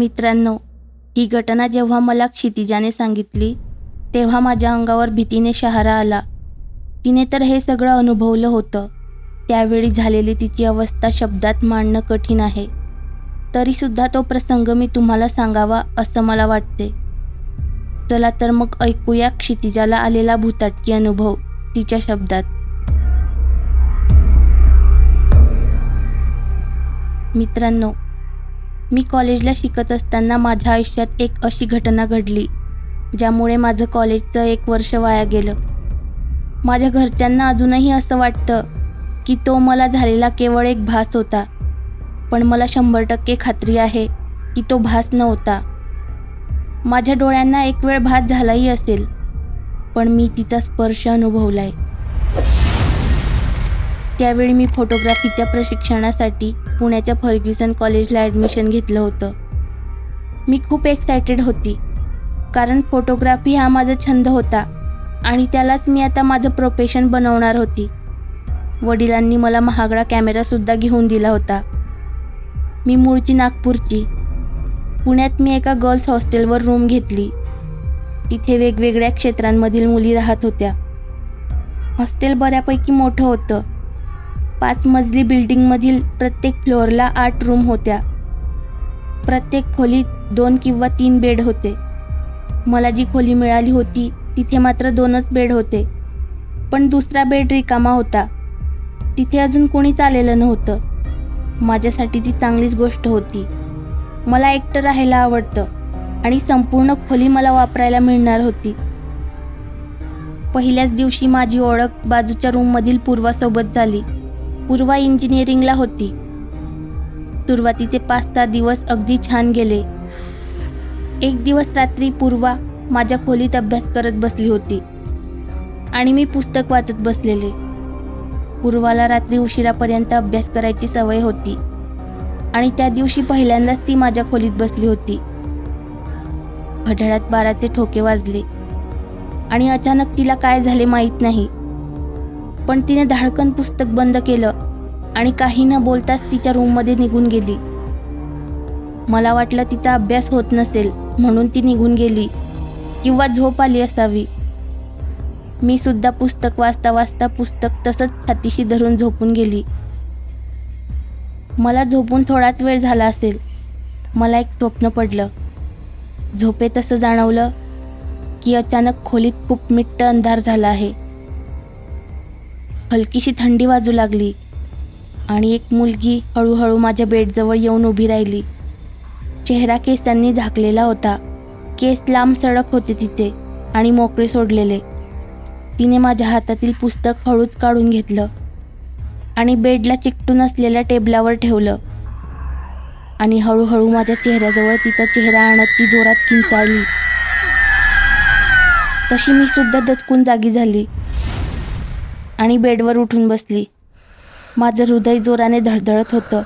मित्रांनो ही घटना जेव्हा मला क्षितिजाने सांगितली तेव्हा माझ्या अंगावर भीतीने शहारा आला. तिने तर हे सगळं अनुभवलं होतं. त्यावेळी झालेली तिची अवस्था शब्दात मांडणं कठीण आहे. तरीसुद्धा तो प्रसंग मी तुम्हाला सांगावा असं मला वाटते. चला तर मग ऐकूया क्षितिजाला आलेला भूताटकी अनुभव तिच्या शब्दात. मित्रांनो मी कॉलेजला शिकत असताना माझ्या आयुष्यात एक अशी घटना घडली ज्यामुळे माझं कॉलेजचं एक वर्ष वाया गेलं. माझ्या घरच्यांना अजूनही असं वाटतं की तो मला झालेला केवळ एक भास होता पण मला शंभर टक्के खात्री आहे की तो भास नव्हता. माझ्या डोळ्यांना एक वेळ भास झालाही असेल पण मी तिचा स्पर्श अनुभवलाय. त्यावेळी मी फोटोग्राफीच्या प्रशिक्षणासाठी पुण्याच्या फर्ग्युसन कॉलेजला ॲडमिशन घेतलं होतं. मी खूप एक्सायटेड होती कारण फोटोग्राफी हा माझा छंद होता आणि त्यालाच मी आता माझं प्रोफेशन बनवणार होती. वडिलांनी मला महागडा कॅमेरासुद्धा घेऊन दिला होता. मी मूळची नागपूरची. पुण्यात मी एका गर्ल्स हॉस्टेलवर रूम घेतली. तिथे वेगवेगळ्या क्षेत्रांमधील मुली राहत होत्या. हॉस्टेल बऱ्यापैकी मोठं होतं. पाच मजली बिल्डिंगमधील प्रत्येक फ्लोअरला आठ रूम होत्या. प्रत्येक खोलीत दोन किंवा तीन बेड होते. मला जी खोली मिळाली होती तिथे मात्र दोनच बेड होते. पण दुसरा बेड रिकामा होता. तिथे अजून कोणीच आलेलं नव्हतं. माझ्यासाठी ती चांगलीच गोष्ट होती. मला एकटं राहायला आवडतं आणि संपूर्ण खोली मला वापरायला मिळणार होती. पहिल्याच दिवशी माझी ओळख बाजूच्या रूममधील पूर्वासोबत झाली. पूर्वा इंजिनिअरिंगला होती. सुरुवातीचे पाच सहा दिवस अगदी छान गेले. एक दिवस रात्री पूर्वा माझ्या खोलीत अभ्यास करत बसली होती आणि मी पुस्तक वाचत बसलेले. पूर्वाला रात्री उशिरापर्यंत अभ्यास करायची सवय होती आणि त्या दिवशी पहिल्यांदाच ती माझ्या खोलीत बसली होती. घड्याळात बाराचे ठोके वाजले आणि अचानक तिला काय झाले माहीत नाही. पण तिने धाडकन पुस्तक बंद केलं आणि काही न बोलताच तिच्या रूममध्ये निघून गेली. मला वाटलं तिचा अभ्यास होत नसेल म्हणून ती निघून गेली किंवा झोप आली असावी. मी सुद्धा पुस्तक वाचता वाचता पुस्तक तसंच छातीशी धरून झोपून गेली. मला झोपून थोडाच वेळ झाला असेल. मला एक स्वप्न पडलं. झोपेत असं जाणवलं की अचानक खोलीत खूप मिट्ट अंधार झाला आहे. हलकीशी थंडी वाजू लागली आणि एक मुलगी हळूहळू माझ्या बेडजवळ येऊन उभी राहिली. चेहरा केस त्यांनी झाकलेला होता. केस लांब सडक होते तिचे आणि मोकळे सोडलेले. तिने माझ्या हातातील पुस्तक हळूच काढून घेतलं आणि बेडला चिकटून असलेल्या टेबलावर ठेवलं. आणि हळूहळू माझ्या चेहऱ्याजवळ तिचा चेहरा आणत ती जोरात किंचाळली. तशी मी सुद्धा दचकून जागी झाली. आणि बेडवर उठून बसली. माझं हृदय जोराने धडधडत होतं.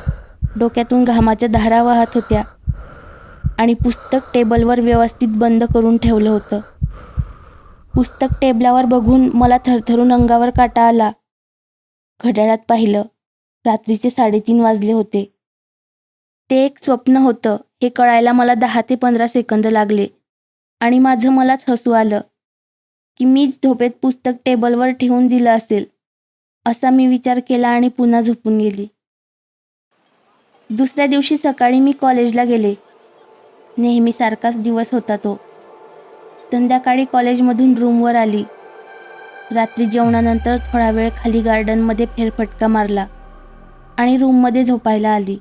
डोक्यातून घामाच्या धारा वाहत होत्या. आणि पुस्तक टेबलवर व्यवस्थित बंद करून ठेवलं होतं. पुस्तक टेबलावर बघून मला थरथरून अंगावर काटा आला. घड्याळात पाहिलं रात्रीचे साडेतीन वाजले होते. ते एक स्वप्न होतं हे कळायला मला दहा ते पंधरा सेकंद लागले. आणि माझं मलाच हसू आलं. की मीच झोपेत पुस्तक टेबलवर ठेवून दिलं असेल असा मी विचार केला आणि पुन्हा झोपून गेली. दुसऱ्या दिवशी सकाळी मी कॉलेजला गेले. नेहमीसारखाच दिवस होता तो. संध्याकाळी कॉलेजमधून रूमवर आली. रात्री जेवणानंतर थोडा वेळ खाली गार्डनमध्ये फेरफटका मारला आणि रूममध्ये झोपायला आली.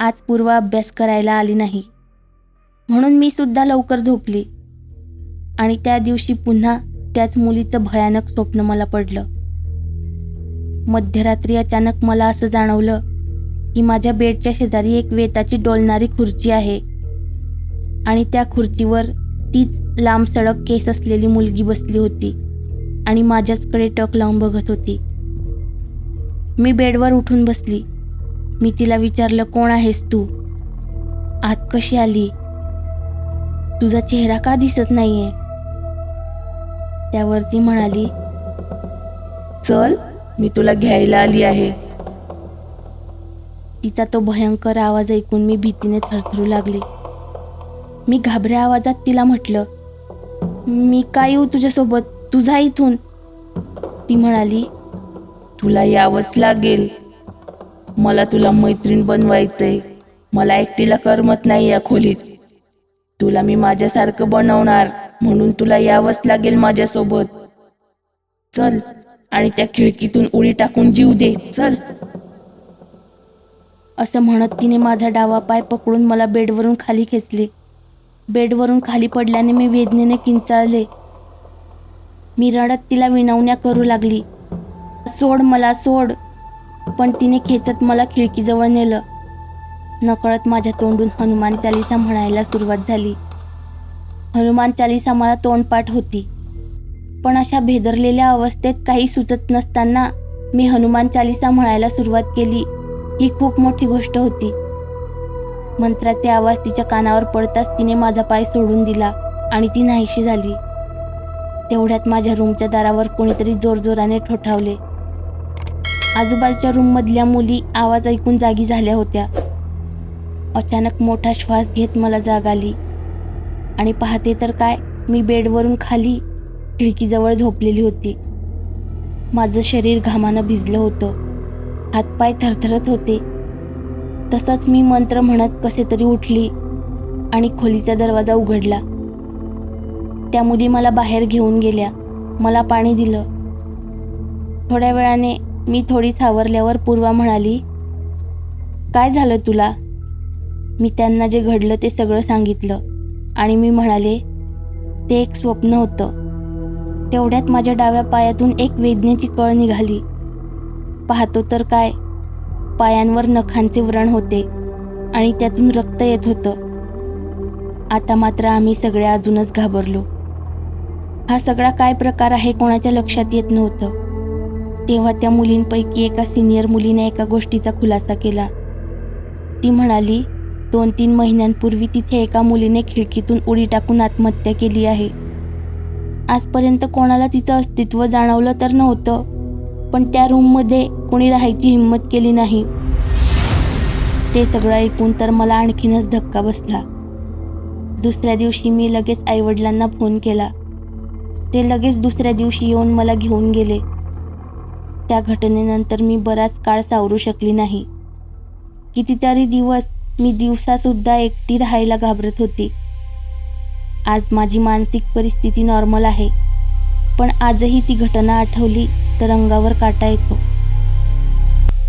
आज पूर्व अभ्यास करायला आली नाही. म्हणून मी सुद्धा लवकर झोपली. आणि त्या दिवशी पुन्हा त्याच मुलीचं भयानक स्वप्न मला पडलं. मध्यरात्री अचानक मला असं जाणवलं की माझ्या बेडच्या शेजारी एक वेताची डोलणारी खुर्ची आहे आणि त्या खुर्चीवर तीच लांब सडक केस असलेली मुलगी बसली होती आणि माझ्याचकडे टक लावून बघत होती. मी बेडवर उठून बसली. मी तिला विचारलं कोण आहेस तू? आत कशी आली? तुझा चेहरा का दिसत नाहीये? त्यावर ती म्हणाली चल मी तुला घ्यायला आली आहे. तिचा तो भयंकर आवाज ऐकून मी भीतीने थरथरू लागले. मी घाबऱ्या आवाजात तिला म्हटलं मी काय येऊ तुझ्यासोबत? तुझा इथून. ती म्हणाली तुला यावंच लागेल. मला तुला मैत्रीण बनवायचंय. मला एकटीला करमत नाही या खोलीत. तुला मी माझ्यासारखं बनवणार. म्हणून तुला यावंच लागेल माझ्यासोबत. चल आणि त्या खिडकीतून उडी टाकून जीव दे. चल. असं म्हणत तिने माझा डावा पाय पकडून मला बेडवरून खाली खेचले. बेडवरून खाली पडल्याने मी वेदनेने किंचाळले. मी रडत तिला विनवण्या करू लागली. सोड मला सोड. पण तिने खेचत मला खिडकीजवळ नेलं. नकळत माझ्या तोंडून हनुमान चालिसा म्हणायला सुरुवात झाली. हनुमान चालिसा मला तोंडपाठ होती. पण अशा भेदरलेल्या अवस्थेत काही सुचत नसताना मी हनुमान चालिसा म्हणायला सुरुवात केली. ही खूप मोठी गोष्ट होती. मंत्राचे आवाज तिच्या कानावर पडताच तिने माझा पाय सोडून दिला आणि ती नाहीशी झाली. तेवढ्यात माझ्या रूमच्या दारावर कोणीतरी जोरजोराने ठोठावले. आजूबाजूच्या रूममधल्या मुली आवाज ऐकून जागी झाल्या होत्या. अचानक मोठा श्वास घेत मला जाग आली. आणि पाहते तर काय मी बेडवरून खाली खिडकीजवळ झोपलेली होती. माझं शरीर घामानं भिजलं होतं. हातपाय थरथरत होते. तसंच मी मंत्र म्हणत कसे तरी उठली आणि खोलीचा दरवाजा उघडला. त्या मुली मला बाहेर घेऊन गेल्या. मला पाणी दिलं. थोड्या वेळाने मी थोडी सावरल्यावर पूर्वा म्हणाली काय झालं तुला? मी त्यांना जे घडलं ते सगळं सांगितलं. आणि मी म्हणाले ते एक स्वप्न होतं. तेवढ्यात माझ्या डाव्या पायातून एक वेदनेची कळ निघाली. पाहतो तर काय पायांवर नखांचे व्रण होते आणि त्यातून रक्त येत होतं. आता मात्र आम्ही सगळे अजूनच घाबरलो. हा सगळा काय प्रकार आहे कोणाच्या लक्षात येत नव्हतं. तेव्हा त्या मुलींपैकी एका सिनियर मुलीने एका गोष्टीचा खुलासा केला. ती म्हणाली दोन तीन महिन्यांपूर्वी तिथे एका मुलीने खिडकीतून उडी टाकून आत्महत्या केली आहे. आजपर्यंत कोणाला तिचं अस्तित्व जाणवलं तर नव्हतं पण त्या रूममध्ये कोणी राहायची हिंमत केली नाही. ते सगळं ऐकून तर मला आणखीनच धक्का बसला. दुसऱ्या दिवशी मी लगेच आईवडिलांना फोन केला. ते लगेच दुसऱ्या दिवशी येऊन मला घेऊन गेले. त्या घटनेनंतर मी बराच काळ सावरू शकली नाही. कितीतरी दिवस मी दिवसासुद्धा एकटी राहायला घाबरत होती. आज माझी मानसिक परिस्थिती नॉर्मल आहे पण आजही ती घटना आठवली तर अंगावर काटा येतो.